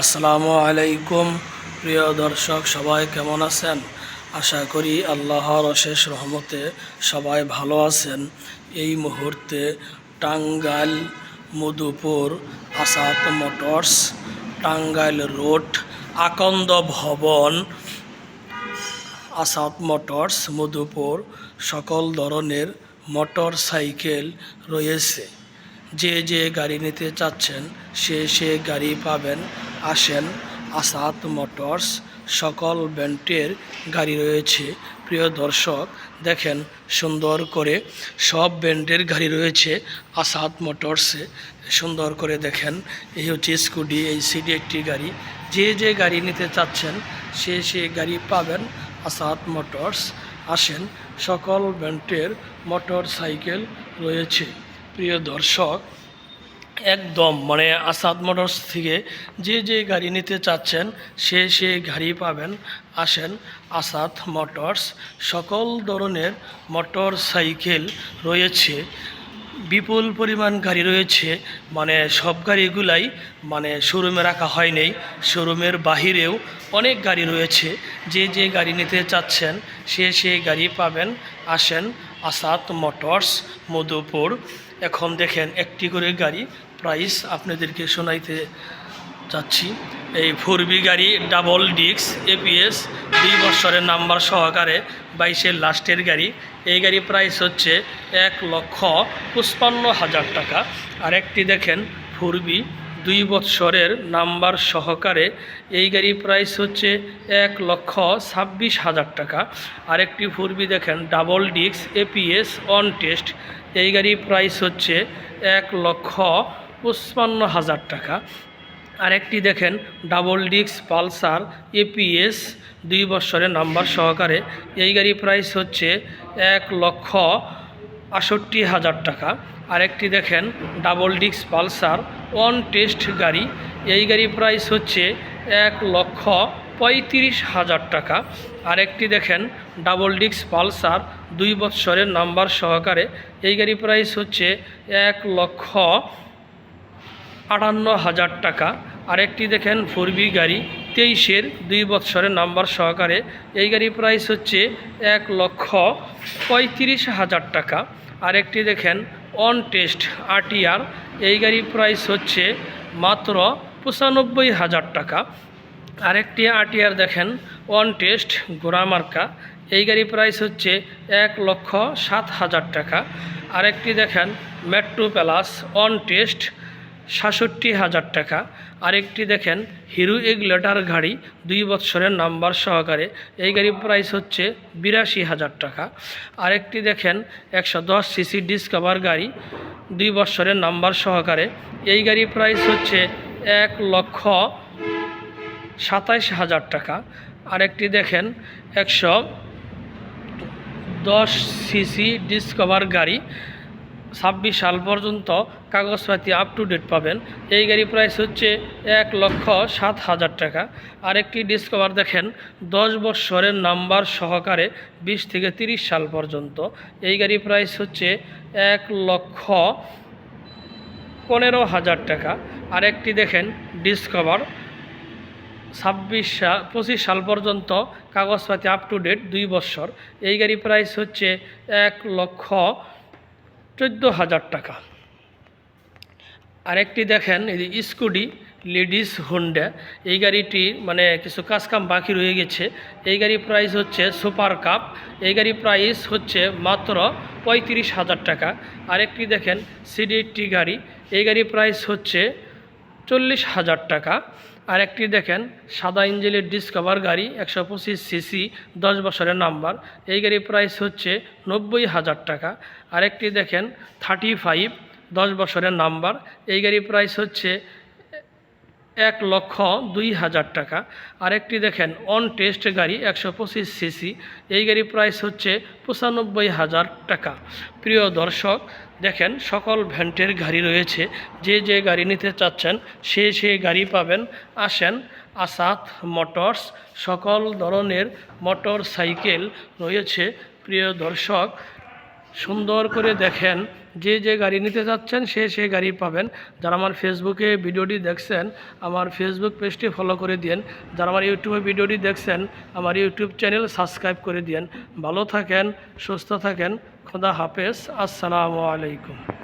আসসালামু আলাইকুম, প্রিয় দর্শক, সবাই কেমন আছেন? আশা করি আল্লাহর অশেষ রহমতে সবাই ভালো আছেন। এই মুহূর্তে টাঙ্গাইল, মধুপুর, আসাদ মোটরস, টাঙ্গাইল রোড, আকন্দ ভবন, আসাদ মোটরস, মধুপুর, সকল ধরনের মোটর সাইকেল রয়েছে। যে যে গাড়ি নিতে চাচ্ছেন, সে সে গাড়ি পাবেন। আসেন, আসাদ মোটরস সকল ব্যান্ডের গাড়ি রয়েছে। প্রিয় দর্শক, দেখেন সুন্দর করে সব ব্র্যান্ডের গাড়ি রয়েছে আসাদ মোটরসে। সুন্দর করে দেখেন, এই হচ্ছে স্কুটি, এই সিডি একটি গাড়ি। যে যে গাড়ি নিতে চাচ্ছেন, সে সে গাড়ি পাবেন আসাদ মোটরস। আসেন, সকল ব্যান্ডের মোটর সাইকেল রয়েছে। প্রিয় দর্শক, একদম মানে আসাদ মোটরস থেকে যে যে গাড়ি নিতে চাচ্ছেন, সে সে গাড়ি পাবেন। আসেন আসাদ মোটরস। সকল ধরনের মোটর সাইকেল রয়েছে, বিপুল পরিমাণ গাড়ি রয়েছে। মানে সব গাড়িগুলাই মানে শোরুমে রাখা হয়নি শোরুমের বাহিরেও অনেক গাড়ি রয়েছে। যে যে গাড়ি নিতে চাচ্ছেন, সে সে গাড়ি পাবেন। আসেন আসাদ মোটরস, মধুপুর। এখন দেখেন একটি করে গাড়ি। প্রাইস আপনাদেরকে শোনাইতে চাচ্ছি এই ফোর বি গাড়ি ডাবল ডিক্স এপিএস, দুই বছরের নাম্বার সহকারে বাইশের লাস্টের গাড়ি। এই গাড়ি প্রাইস হচ্ছে এক লক্ষ পঁচপান্ন হাজার টাকা। আর একটি দেখেন ফোর বি দুই বৎসরের নাম্বার সহকারে এই গাড়ি প্রাইস হচ্ছে এক লক্ষ ছাব্বিশ হাজার টাকা। আরেকটি ফুরবি দেখেন ডাবল ডিক্স এপিএস অন টেস্ট এই গাড়ি প্রাইস হচ্ছে এক লক্ষ পঁচপান্ন হাজার টাকা। আরেকটি দেখেন ডাবল ডিক্স পালসার এপিএস দুই বৎসরের নাম্বার সহকারে। এই গাড়ি প্রাইস হচ্ছে এক লক্ষ আষট্টি হাজার টাকা। আরেকটি দেখেন ডাবল ডিক্স পালসার ওয়ান টেস্ট গাড়ি। এই গাড়ি প্রাইস হচ্ছে এক লক্ষ পঁয়ত্রিশ হাজার টাকা। আরেকটি দেখেন ডাবল ডিক্স পালসার দুই বৎসরের নাম্বার সহকারে। এই গাড়ি প্রাইস হচ্ছে এক লক্ষ আটান্ন হাজার টাকা। আরেকটি দেখেন ফোরবি গাড়ি, তেইশের দুই বৎসরের নাম্বার সহকারে। এই গাড়ি প্রাইস হচ্ছে এক লক্ষ পঁয়ত্রিশ হাজার টাকা। আরেকটি দেখেন অন টেস্ট আর এই গাড়ির প্রাইস হচ্ছে মাত্র পঁচানব্বই হাজার টাকা। আরেকটি আরটিআর দেখেন, অন টেস্ট গোড়ামার্কা এই গাড়ির প্রাইস হচ্ছে এক লক্ষ সাত হাজার টাকা। আরেকটি দেখেন, মেট্রো প্যালাস অন টেস্ট সাতষট্টি হাজার টাকা। আরেকটি দেখেন, হিরো এগলেটার গাড়ি, দুই বৎসরের নাম্বার সহকারে। এই গাড়ির প্রাইস হচ্ছে বিরাশি হাজার টাকা। আরেকটি দেখেন, একশো দশ সিসি ডিসকভার গাড়ি, দুই বৎসরের নাম্বার সহকারে। এই গাড়ির প্রাইস হচ্ছে এক লক্ষ সাতাইশ হাজার টাকা। আরেকটি দেখেন, একশো দশ সিসি ডিসকভার গাড়ি ছাব্বিশ সাল পর্যন্ত কাগজপাতি আপ টু ডেট পাবেন। এই গাড়ি প্রাইস হচ্ছে এক লক্ষ সাত হাজার টাকা। আরেকটি ডিসকভার দেখেন, দশ বৎসরের নাম্বার সহকারে বিশ থেকে তিরিশ সাল পর্যন্ত। এই গাড়ি প্রাইস হচ্ছে এক লক্ষ পনেরো হাজার টাকা। আরেকটি দেখেন ডিসকভার ছাব্বিশ সাল পঁচিশ সাল পর্যন্ত কাগজপাতি আপ টু ডেট দুই বছর এই গাড়ি প্রাইস হচ্ছে এক লক্ষ চোদ্দ হাজার টাকা। আরেকটি দেখেন, এই স্কুটি, লেডিস হোন্ডা, এই গাড়িটি মানে কিছু কাজকাম বাকি রয়ে গেছে। এই গাড়ির প্রাইস হচ্ছে সুপার কাপ। এই গাড়ির প্রাইস হচ্ছে মাত্র পঁয়ত্রিশ হাজার টাকা। আরেকটি দেখেন সিডি গাড়ি, এই গাড়ির প্রাইস হচ্ছে চল্লিশ হাজার টাকা। আরেকটি দেখেন, সাদা ইঞ্জেলের ডিসকভার গাড়ি, একশো পঁচিশ সিসি, দশ বছরের নাম্বার। এই গাড়ির প্রাইস হচ্ছে নব্বই হাজার টাকা। আরেকটি দেখেন থার্টি ফাইভ দশ বছরের নাম্বার। এই গাড়ির প্রাইস হচ্ছে এক লক্ষ দুই হাজার টাকা। আরেকটি দেখেন অন টেস্ট গাড়ি একশো পঁচিশ সিসি এই গাড়ির প্রাইস হচ্ছে পঁচানব্বই হাজার টাকা। প্রিয় দর্শক, দেখেন, সকল ভ্যান্টের গাড়ি রয়েছে। যে যে গাড়ি নিতে চাচ্ছেন, সে সে গাড়ি পাবেন। আসেন, আসাদ মোটরস, সকল ধরনের মোটর সাইকেল রয়েছে। প্রিয় দর্শক সুন্দর করে দেখেন যে যে গাড়ি নিতে যাচ্ছেন, সে সে গাড়ি পাবেন। যারা আমার ফেসবুকে ভিডিওটি দেখছেন, আমার ফেসবুক পেজটি ফলো করে দিন যারা আমার ইউটিউবে ভিডিওটি দেখছেন, আমার ইউটিউব চ্যানেল সাবস্ক্রাইব করে দিন ভালো থাকেন, সুস্থ থাকেন। খোদা হাফেজ। আসসালামু আলাইকুম।